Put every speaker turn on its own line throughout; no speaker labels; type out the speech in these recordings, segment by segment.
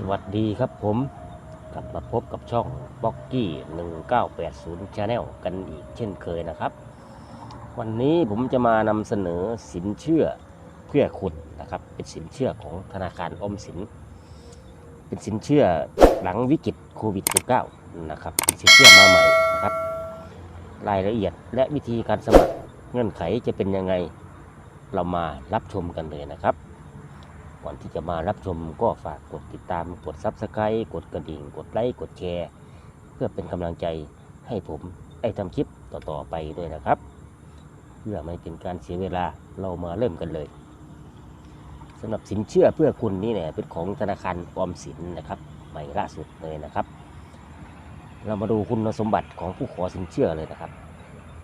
สวัสดีครับผมกลับมาพบกับช่องบ็อกกี้1980 Channel กันอีกเช่นเคยนะครับ วันนี้ผมจะมานำเสนอสินเชื่อเพื่อคุณนะครับ เป็นสินเชื่อของธนาคารออมสิน เป็นสินเชื่อหลังวิกฤตโควิด -19 นะครับเป็นสินเชื่อมาใหม่นะครับ รายละเอียดและวิธีการสมัครเงื่อนไขจะเป็นยังไง เรามารับชมกันเลยนะครับ ก่อนที่จะมารับชมก็ฝากกดติดตามกด Subscribe กดกระดิ่ง กดไลค์กดแชร์ เพื่อเป็นกำลังใจให้ผมได้ทำคลิปต่อๆไปด้วยนะครับ เพื่อไม่เป็นการเสียเวลาเรามาเริ่มกันเลยสำหรับสินเชื่อเพื่อคุณนี่เนี่ยเป็นของธนาคารออมสินนะครับใหม่ล่าสุดเลยนะครับ เรามาดูคุณสมบัติของผู้ขอสินเชื่อเลยนะครับ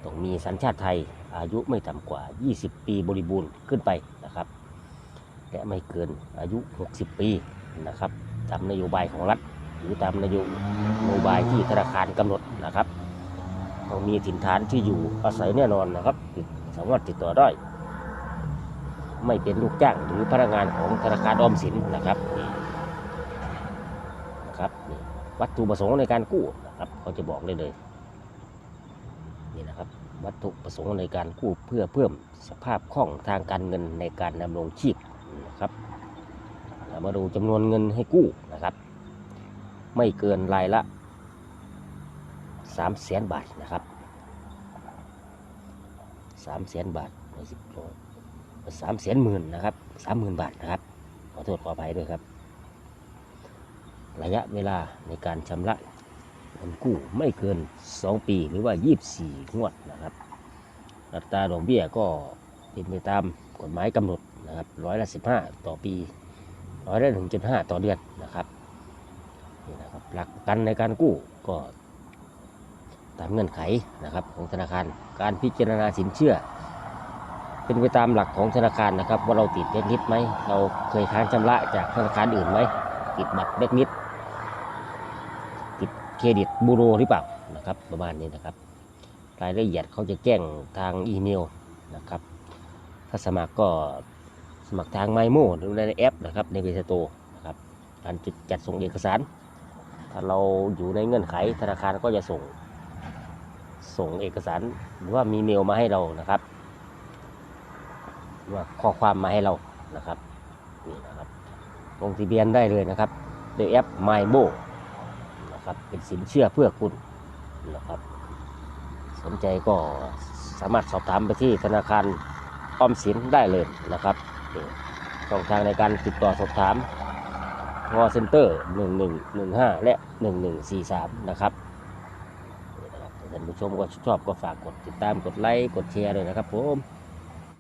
ต้องมีสัญชาติไทยอายุไม่ต่ำกว่า 20 ปีบริบูรณ์ขึ้นไปนะครับ และไม่เกินอายุ 60 ปีนะครับ ตามนโยบายของรัฐ หรือตามนโยบายที่ธนาคารกำหนดนะครับต้องมีถิ่นฐานที่อยู่อาศัยแน่นอนนะครับติดสามารถติดต่อได้ ไม่เป็นลูกจ้างหรือพนักงานของธนาคารออมสินนะครับนะครับวัตถุประสงค์ในการกู้นะครับเขาจะบอกเลยเลยนี่นะครับวัตถุประสงค์ในการกู้เพื่อเพิ่มสภาพคล่องทางการเงินในการดำรงชีพ นะครับมาดูจำนวนเงินให้กู้นะครับ ไม่เกินรายละ3 0 0แสนบาทนะครับ3 0 0แสนบาทในสิบสามแสนหมื่นนะครับสามหมื่นบาทนะครับ ขอโทษขออภัยด้วยครับ ระยะเวลาในการชำระเงินกู้ไม่เกิน 2 ปีหรือว่า 24 งวดนะครับ อัตราดอกเบี้ยก็เป็นไปตามกฎหมายกำหนด นะครับร้อยละ15ต่อปีร้อยละ1.5ต่อเดือนนะครับนี่นะครับหลักกันในการกู้ก็ตามเงื่อนไขนะครับของธนาคารการพิจารณาสินเชื่อ เป็นไปตามหลักของธนาคารนะครับ ว่าเราติดแบงค์นิดไหมเราเคยค้างชำระจากธนาคารอื่นไหมติดบัตรแบงค์นิดเครดิตบูโรหรือเปล่านะครับประมาณนี้นะครับ รายละเอียดเขาจะแจ้งทางอีเมลนะครับถ้าสมัครก็ มัครทางไมโมหรือในแอปนะครับในเวสโตนะครับการจัดจัดส่งเอกสาร ถ้าเราอยู่ในเงื่อนไขธนาคารก็จะส่งส่งเอกสารหรือว่ามีเมลมาให้เรานะครับว่าข้อความมาให้เรานะครับนี่นะครับลงทะเบียนได้เลยนะครับโดยแอป MyMo นะครับเป็นสินเชื่อเพื่อคุณนะครับ สนใจก็สามารถสอบถามไปที่ธนาคารออมสินได้เลยนะครับ ช่องทางในการติดต่อสอบถามงอเซ็นเตอร์1115และ1143นะครับนี่นะครับท่านผู้ชมก็ชอบก็ฝากกดติดตามกดไลค์กดแชร์ด้วยนะครับผม